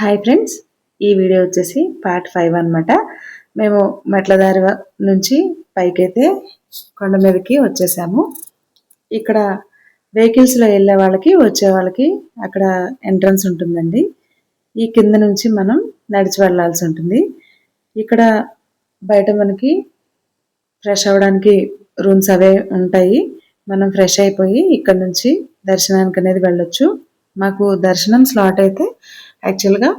Hi friends ఈ video వచ్చేసి part five అనమాట మేము మెట్లదారి నుంచి పైకైతే కొండ మీదకి వచ్చేసాము. ఇక్కడ వెహికల్స్లో వెళ్ళే వాళ్ళకి వచ్చే వాళ్ళకి అక్కడ ఎంట్రన్స్ ఉంటుందండి. ఈ కింద నుంచి మనం నడిచి వెళ్ళాల్సి ఉంటుంది. ఇక్కడ బయట మనకి ఫ్రెష్ అవ్వడానికి రూమ్స్ అవే ఉంటాయి. మనం ఫ్రెష్ అయిపోయి ఇక్కడ నుంచి దర్శనానికి అనేది వెళ్ళొచ్చు. మాకు దర్శనం స్లాట్ అయితే యాక్చువల్గా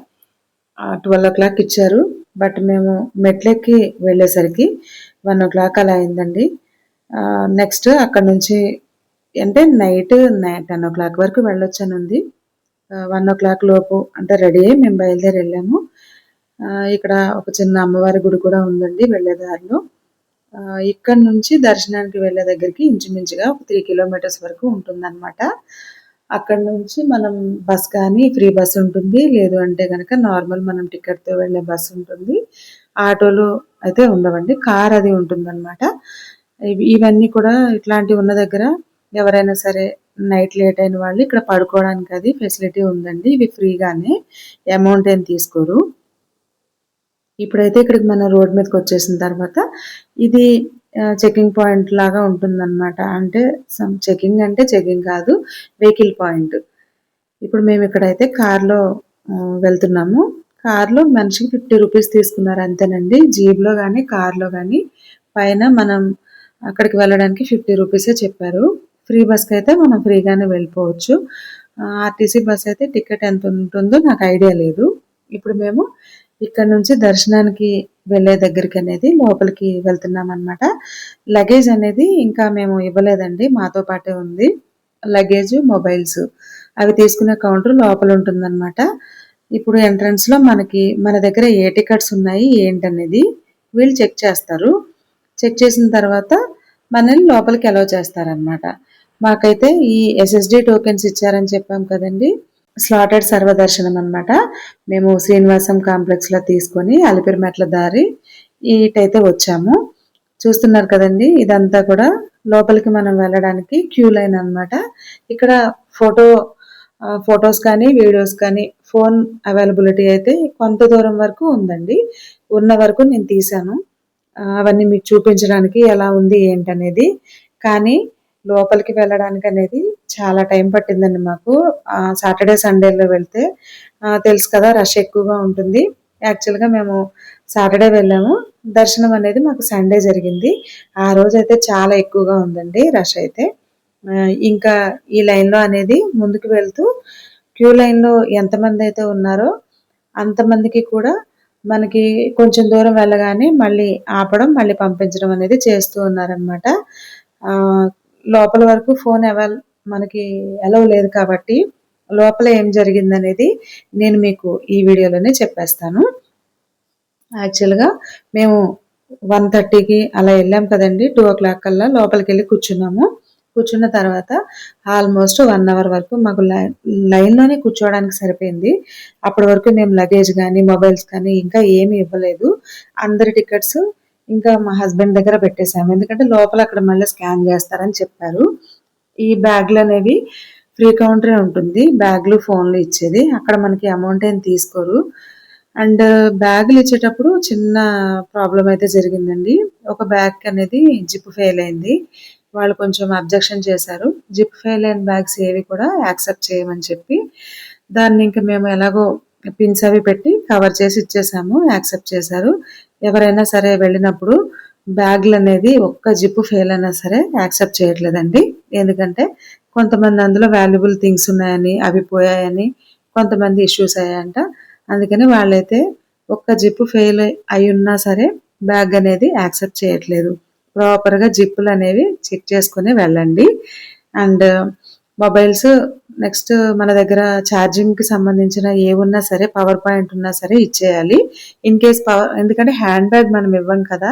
ట్వెల్వ్ ఓ క్లాక్ ఇచ్చారు. బట్ మేము మెట్లెక్కి వెళ్ళేసరికి వన్ ఓ క్లాక్ అలా అయిందండి. నెక్స్ట్ అక్కడ నుంచి అంటే నైట్ టెన్ ఓ క్లాక్ వరకు వెళ్ళొచ్చు అని ఉంది వన్ ఓ క్లాక్ లోపు అంటే రెడీ అయ్యి మేము బయలుదేరి వెళ్ళాము. ఇక్కడ ఒక చిన్న అమ్మవారి గుడి కూడా ఉందండి వెళ్ళే దారిలో ఇక్కడ నుంచి దర్శనానికి వెళ్ళే దగ్గరికి ఇంచుమించుగా ఒక త్రీ కిలోమీటర్స్ వరకు ఉంటుందన్నమాట. అక్కడ నుంచి మనం బస్ కానీ ఫ్రీ బస్ ఉంటుంది. లేదు అంటే కనుక నార్మల్ మనం టికెట్తో వెళ్ళే బస్ ఉంటుంది. ఆటోలు అయితే ఉండవండి. కార్ అది ఉంటుందన్నమాట. ఇవన్నీ కూడా ఇట్లాంటివి ఉన్న దగ్గర ఎవరైనా సరే నైట్ లేట్ అయిన వాళ్ళు ఇక్కడ పడుకోవడానికి అది ఫెసిలిటీ ఉందండి. ఇవి ఫ్రీగానే అమౌంట్ ఏం తీసుకోరు. ఇప్పుడైతే ఇక్కడికి మన రోడ్ మీదకి వచ్చేసిన తర్వాత ఇది చెకింగ్ పాయింట్ లాగా ఉంటుందన్నమాట. అంటే సమ్ చెకింగ్ అంటే చెకింగ్ కాదు వెహికల్ పాయింట్ ఇప్పుడు మేము ఇక్కడైతే కార్లో వెళ్తున్నాము. కార్లో మనిషికి ఫిఫ్టీ రూపీస్ తీసుకున్నారు అంతేనండి. జీబ్లో కానీ కార్లో కానీ పైన మనం అక్కడికి వెళ్ళడానికి ఫిఫ్టీ రూపీసే చెప్పారు. ఫ్రీ బస్కి అయితే మనం ఫ్రీగానే వెళ్ళిపోవచ్చు. ఆర్టీసీ బస్ అయితే టికెట్ ఎంత ఉంటుందో నాకు ఐడియా లేదు. ఇప్పుడు మేము ఇక్కడ నుంచి దర్శనానికి వెళ్ళే దగ్గరికి అనేది లోపలికి వెళ్తున్నాం అనమాట లగేజ్ అనేది ఇంకా మేము ఇవ్వలేదండి మాతో పాటే ఉంది. లగేజ్ మొబైల్స్ అవి తీసుకునే కౌంటర్ లోపల ఉంటుందన్నమాట. ఇప్పుడు ఎంట్రన్స్లో మనకి మన దగ్గర ఏ టికెట్స్ ఉన్నాయి ఏంటనేది వీళ్ళు చెక్ చేస్తారు. చెక్ చేసిన తర్వాత మనల్ని లోపలికి అలౌ చేస్తారనమాట మాకైతే ఈ ఎస్ఎస్డి టోకెన్స్ ఇచ్చారని చెప్పాం కదండి. స్లాటెడ్ సర్వదర్శనం అన్నమాట. మేము శ్రీనివాసం కాంప్లెక్స్లో తీసుకొని అలిపిరి మెట్ల దారి ఇటైతే వచ్చాము. చూస్తున్నారు కదండి ఇదంతా కూడా లోపలికి మనం వెళ్ళడానికి క్యూ లైన్ అన్నమాట. ఇక్కడ ఫోటో ఫొటోస్ కానీ వీడియోస్ కానీ ఫోన్ అవైలబిలిటీ అయితే కొంత దూరం వరకు ఉందండి. ఉన్న వరకు నేను తీశాను. అవన్నీ మీకు చూపించడానికి ఎలా ఉంది ఏంటనేది. కానీ లోపలికి వెళ్ళడానికి అనేది చాలా టైం పట్టిందండి మాకు. సాటర్డే సండేలో వెళ్తే తెలుసు కదా రష్ ఎక్కువగా ఉంటుంది. యాక్చువల్గా మేము సాటర్డే వెళ్ళాము. దర్శనం అనేది మాకు సండే జరిగింది. ఆ రోజు అయితే చాలా ఎక్కువగా ఉందండి రష్ అయితే. ఇంకా ఈ లైన్లో అనేది ముందుకు వెళ్తూ క్యూ లైన్లో ఎంతమంది అయితే ఉన్నారో అంతమందికి కూడా మనకి కొంచెం దూరం వెళ్ళగానే మళ్ళీ ఆపడం మళ్ళీ పంపించడం అనేది చేస్తూ ఉన్నారనమాట లోపల వరకు ఫోన్ అవైల్ మనకి ఎలవ్ లేదు కాబట్టి లోపల ఏం జరిగిందనేది నేను మీకు ఈ వీడియోలోనే చెప్పేస్తాను. యాక్చువల్గా మేము వన్ థర్టీకి అలా వెళ్ళాం కదండి. టూ ఓ క్లాక్ కల్లా లోపలికి వెళ్ళి కూర్చున్నాము. కూర్చున్న తర్వాత ఆల్మోస్ట్ వన్ అవర్ వరకు మాకు లైన్ లైన్లోనే కూర్చోవడానికి సరిపోయింది. అప్పటి వరకు మేము లగేజ్ కానీ మొబైల్స్ కానీ ఇంకా ఏమీ ఇవ్వలేదు. అందరి టికెట్స్ ఇంకా మా హస్బెండ్ దగ్గర పెట్టేశాము. ఎందుకంటే లోపల అక్కడ మళ్ళీ స్కాన్ చేస్తారని చెప్పారు. ఈ బ్యాగ్లు అనేవి ఫ్రీ కౌంటరే ఉంటుంది. బ్యాగ్లు ఫోన్లు ఇచ్చేది. అక్కడ మనకి అమౌంట్ ఏం తీసుకోరు. అండ్ బ్యాగులు ఇచ్చేటప్పుడు చిన్న ప్రాబ్లం అయితే జరిగిందండి. ఒక బ్యాగ్ అనేది జిప్ ఫెయిల్ అయింది. వాళ్ళు కొంచెం అబ్జెక్షన్ చేశారు. జిప్ ఫెయిల్ అయిన బ్యాగ్స్ ఏవి కూడా యాక్సెప్ట్ చేయమని చెప్పి దాన్ని ఇంకా మేము ఎలాగో పిన్స్ అవి పెట్టి కవర్ చేసి ఇచ్చేసాము. యాక్సెప్ట్ చేశారు. ఎవరైనా సరే వెళ్ళినప్పుడు బ్యాగ్లు అనేది ఒక్క జిప్ ఫెయిల్ అయినా సరే యాక్సెప్ట్ చేయట్లేదండి. ఎందుకంటే కొంతమంది అందులో వాల్యుబుల్ థింగ్స్ ఉన్నాయని అవి పోయాయని కొంతమంది ఇష్యూస్ అయ్యాయంట. అందుకని వాళ్ళైతే ఒక్క జిప్పు ఫెయిల్ అయి ఉన్నా సరే బ్యాగ్ అనేది యాక్సెప్ట్ చేయట్లేదు. ప్రాపర్గా జిప్పులు అనేవి చెక్ చేసుకుని వెళ్ళండి. అండ్ మొబైల్స్ నెక్స్ట్ మన దగ్గర ఛార్జింగ్కి సంబంధించిన ఏమున్నా సరే పవర్ పాయింట్ ఉన్నా సరే ఇచ్చేయాలి. ఇన్ కేస్ పవర్ ఎందుకంటే హ్యాండ్ బ్యాగ్ మనం ఇవ్వం కదా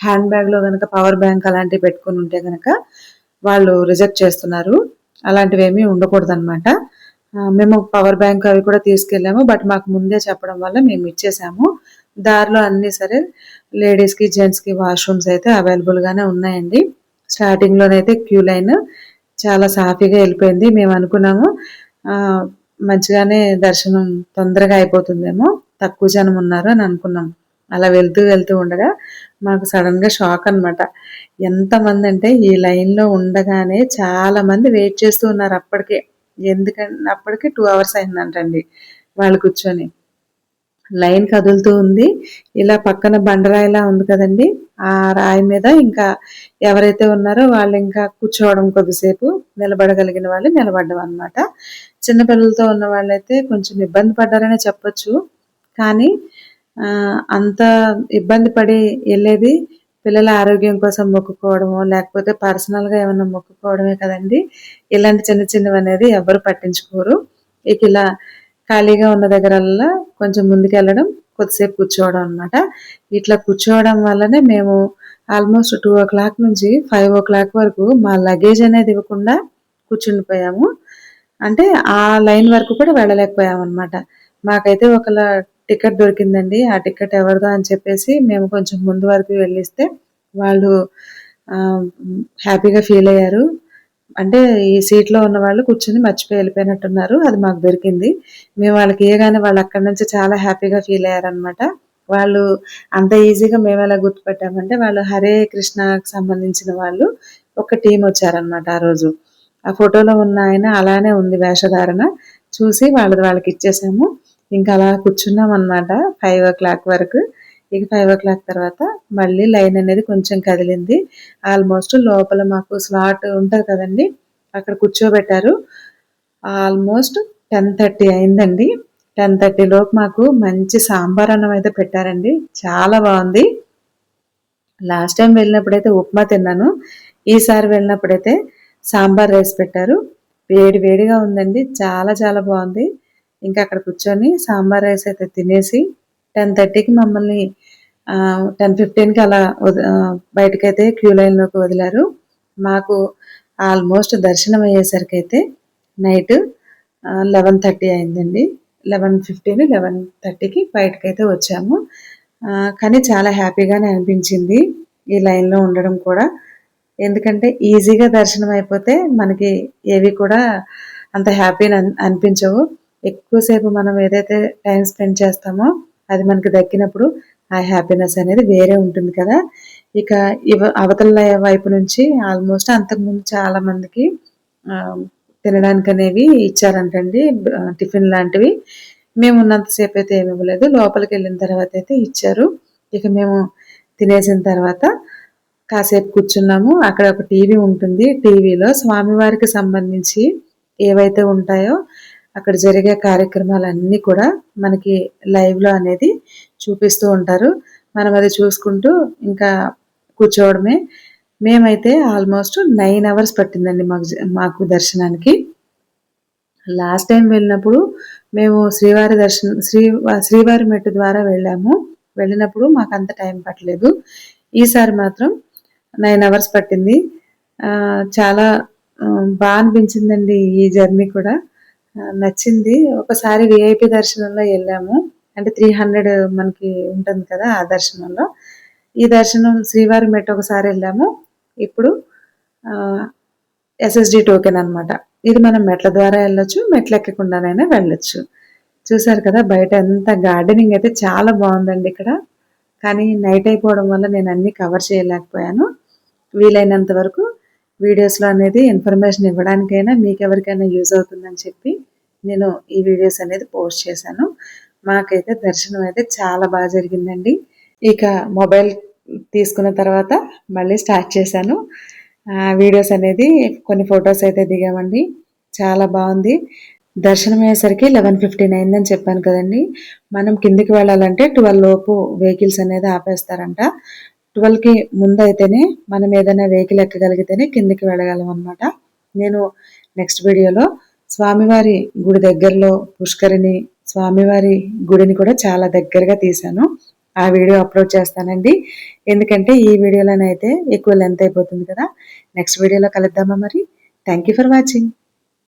హ్యాండ్ బ్యాగ్లో కనుక పవర్ బ్యాంక్ అలాంటివి పెట్టుకుని ఉంటే కనుక వాళ్ళు రిజెక్ట్ చేస్తున్నారు. అలాంటివి ఏమీ ఉండకూడదు అనమాట మేము పవర్ బ్యాంక్ అవి కూడా తీసుకెళ్ళాము. బట్ మాకు ముందే చెప్పడం వల్ల మేము ఇచ్చేసాము. దారిలో అన్ని సరే లేడీస్కి జెంట్స్కి వాష్రూమ్స్ అయితే అవైలబుల్ గానే ఉన్నాయండి. స్టార్టింగ్ లోనైతే క్యూ లైన్ చాలా సాఫీగా వెళ్ళిపోయింది. మేము అనుకున్నాము మంచిగానే దర్శనం తొందరగా అయిపోతుందేమో తక్కువ జనం ఉన్నారు అని అనుకున్నాం. అలా వెళ్తూ వెళ్తూ ఉండగా మాకు సడన్గా షాక్ అనమాట ఎంతమంది అంటే ఈ లైన్లో ఉండగానే చాలా మంది వెయిట్ చేస్తూ ఉన్నారు అప్పటికే. ఎందుకంటే అప్పటికే టూ అవర్స్ అయిందంటండి వాళ్ళు కూర్చొని. లైన్ కదులుతూ ఉంది. ఇలా పక్కన బండరాయిలా ఉంది కదండి. ఆ రాయి మీద ఇంకా ఎవరైతే ఉన్నారో వాళ్ళు ఇంకా కూర్చోవడం కొద్దిసేపు నిలబడగలిగిన వాళ్ళు నిలబడ్డం అనమాట చిన్నపిల్లలతో ఉన్న వాళ్ళైతే కొంచెం ఇబ్బంది పడ్డారనే చెప్పొచ్చు. కానీ అంత ఇబ్బంది పడి వెళ్ళేది పిల్లల ఆరోగ్యం కోసం మొక్కుకోవడమో లేకపోతే పర్సనల్గా ఏమైనా మొక్కుకోవడమే కదండి. ఇలాంటి చిన్న చిన్నవి అనేది ఎవరు పట్టించుకోరు. ఇక ఇలా ఖాళీగా ఉన్న దగ్గరల్లా కొంచెం ముందుకెళ్ళడం కొద్దిసేపు కూర్చోవడం అనమాట ఇట్లా కూర్చోవడం వల్లనే మేము ఆల్మోస్ట్ టూ ఓ క్లాక్ నుంచి ఫైవ్ ఓ క్లాక్ వరకు మా లగేజ్ అనేది ఇవ్వకుండా కూర్చుండిపోయాము. అంటే ఆ లైన్ వరకు కూడా వెళ్ళలేకపోయాము అనమాట మాకైతే ఒక టికెట్ దొరికిందండి. ఆ టికెట్ ఎవరిదో అని చెప్పేసి మేము కొంచెం ముందు వరకు వెళ్ళిస్తే వాళ్ళు హ్యాపీగా ఫీల్ అయ్యారు. అంటే ఈ సీట్లో ఉన్న వాళ్ళు కూర్చుని మర్చిపోయి వెళ్ళిపోయినట్టున్నారు. అది మాకు దొరికింది. మేము వాళ్ళకి ఇవ్వగానే వాళ్ళు అక్కడి నుంచి చాలా హ్యాపీగా ఫీల్ అయ్యారనమాట వాళ్ళు అంత ఈజీగా మేము ఎలా గుర్తుపెట్టామంటే వాళ్ళు హరే కృష్ణకి సంబంధించిన వాళ్ళు ఒక టీం వచ్చారనమాట ఆ రోజు. ఆ ఫోటోలో ఉన్న ఆయన అలానే ఉంది వేషధారణ. చూసి వాళ్ళది వాళ్ళకి ఇచ్చేసాము. ఇంకా అలా కూర్చున్నాం అనమాట ఫైవ్ ఓ క్లాక్ వరకు. ఇక ఫైవ్ ఓ క్లాక్ తర్వాత మళ్ళీ లైన్ అనేది కొంచెం కదిలింది. ఆల్మోస్ట్ లోపల మాకు స్లాట్ ఉంటుంది కదండి అక్కడ కూర్చోబెట్టారు. ఆల్మోస్ట్ టెన్ థర్టీ అయిందండి. టెన్ థర్టీ లోపు మాకు మంచి సాంబార్ అన్నం అయితే పెట్టారండి. చాలా బాగుంది. లాస్ట్ టైం వెళ్ళినప్పుడైతే ఉప్మా తిన్నాను. ఈసారి వెళ్ళినప్పుడైతే సాంబార్ రైస్ పెట్టారు. వేడి వేడిగా ఉందండి. చాలా చాలా బాగుంది. ఇంకా అక్కడ కూర్చొని సాంబార్ రైస్ అయితే తినేసి టెన్ థర్టీకి మమ్మల్ని టెన్ ఫిఫ్టీన్కి అలా బయటకైతే క్యూ లైన్లోకి వదిలారు. మాకు ఆల్మోస్ట్ దర్శనం అయ్యేసరికి అయితే నైట్ లెవెన్ థర్టీ అయిందండి. లెవెన్ ఫిఫ్టీన్ లెవెన్ థర్టీకి బయటకైతే వచ్చాము. కానీ చాలా హ్యాపీగానే అనిపించింది ఈ లైన్లో ఉండడం కూడా. ఎందుకంటే ఈజీగా దర్శనం అయిపోతే మనకి ఏవి కూడా అంత హ్యాపీ అనిపించవు. ఎక్కువసేపు మనం ఏదైతే టైం స్పెండ్ చేస్తామో అది మనకి దక్కినప్పుడు ఆ హ్యాపీనెస్ అనేది వేరే ఉంటుంది కదా. ఇక ఇవ అవతల వైపు నుంచి ఆల్మోస్ట్ అంతకుముందు చాలా మందికి తినడానికి అనేవి ఇచ్చారంటండి టిఫిన్ లాంటివి. మేము ఉన్నంతసేపు అయితే ఏమి ఇవ్వలేదు. లోపలికి వెళ్ళిన తర్వాత అయితే ఇచ్చారు. ఇక మేము తినేసిన తర్వాత కాసేపు కూర్చున్నాము. అక్కడ ఒక టీవీ ఉంటుంది. టీవీలో స్వామివారికి సంబంధించి ఏవైతే ఉంటాయో అక్కడ జరిగే కార్యక్రమాలన్నీ కూడా మనకి లైవ్లో అనేది చూపిస్తూ ఉంటారు. మనం అది చూసుకుంటూ ఇంకా కూర్చోవడమే. మేమైతే ఆల్మోస్ట్ నైన్ అవర్స్ పట్టిందండి మాకు మాకు దర్శనానికి. లాస్ట్ టైం వెళ్ళినప్పుడు మేము శ్రీవారి దర్శనం శ్రీ శ్రీవారి మెట్టు ద్వారా వెళ్ళాము. వెళ్ళినప్పుడు మాకు అంత టైం పట్టలేదు. ఈసారి మాత్రం నైన్ అవర్స్ పట్టింది. చాలా బాగా అనిపించిందండి ఈ జర్నీ కూడా. నచ్చింది. ఒకసారి విఐపి దర్శనంలో వెళ్ళాము. అంటే త్రీ హండ్రెడ్ మనకి ఉంటుంది కదా ఆ దర్శనంలో. ఈ దర్శనం శ్రీవారి మెట్ ఒకసారి వెళ్ళాము. ఇప్పుడు ఎస్ఎస్డి టోకెన్ అన్నమాట. ఇది మనం మెట్ల ద్వారా వెళ్ళొచ్చు మెట్లు ఎక్కకుండానైనా వెళ్ళొచ్చు. చూసారు కదా బయట ఎంత గార్డెనింగ్ అయితే చాలా బాగుందండి ఇక్కడ. కానీ నైట్ అయిపోవడం వల్ల నేను అన్ని కవర్ చేయలేకపోయాను. వీలైనంత వరకు వీడియోస్లో అనేది ఇన్ఫర్మేషన్ ఇవ్వడానికైనా మీకు ఎవరికైనా యూజ్ అవుతుందని చెప్పి నేను ఈ వీడియోస్ అనేది పోస్ట్ చేశాను. మాకైతే దర్శనం అయితే చాలా బాగా జరిగిందండి. ఇక మొబైల్ తీసుకున్న తర్వాత మళ్ళీ స్టార్ట్ చేశాను. వీడియోస్ అనేది కొన్ని ఫొటోస్ అయితే దిగామండి. చాలా బాగుంది. దర్శనం అయ్యేసరికి లెవెన్ ఫిఫ్టీన్ అయిందని చెప్పాను కదండి. మనం కిందికి వెళ్ళాలంటే ట్వెల్వ్ లోపు వెహికల్స్ అనేది ఆపేస్తారంట. 12 కి ముందు అయితేనే మనం ఏదైనా వెహికల్ ఎక్కగలిగితేనే కిందికి వెళ్ళగలం అనమాట నేను నెక్స్ట్ వీడియోలో స్వామివారి గుడి దగ్గరలో పుష్కరిణి స్వామివారి గుడిని కూడా చాలా దగ్గరగా తీశాను. ఆ వీడియో అప్లోడ్ చేస్తానండి. ఎందుకంటే ఈ వీడియోలోనైతే ఎక్కువ లెంత్ అయిపోతుంది కదా. నెక్స్ట్ వీడియోలో కలుద్దామా మరి? Thank you for watching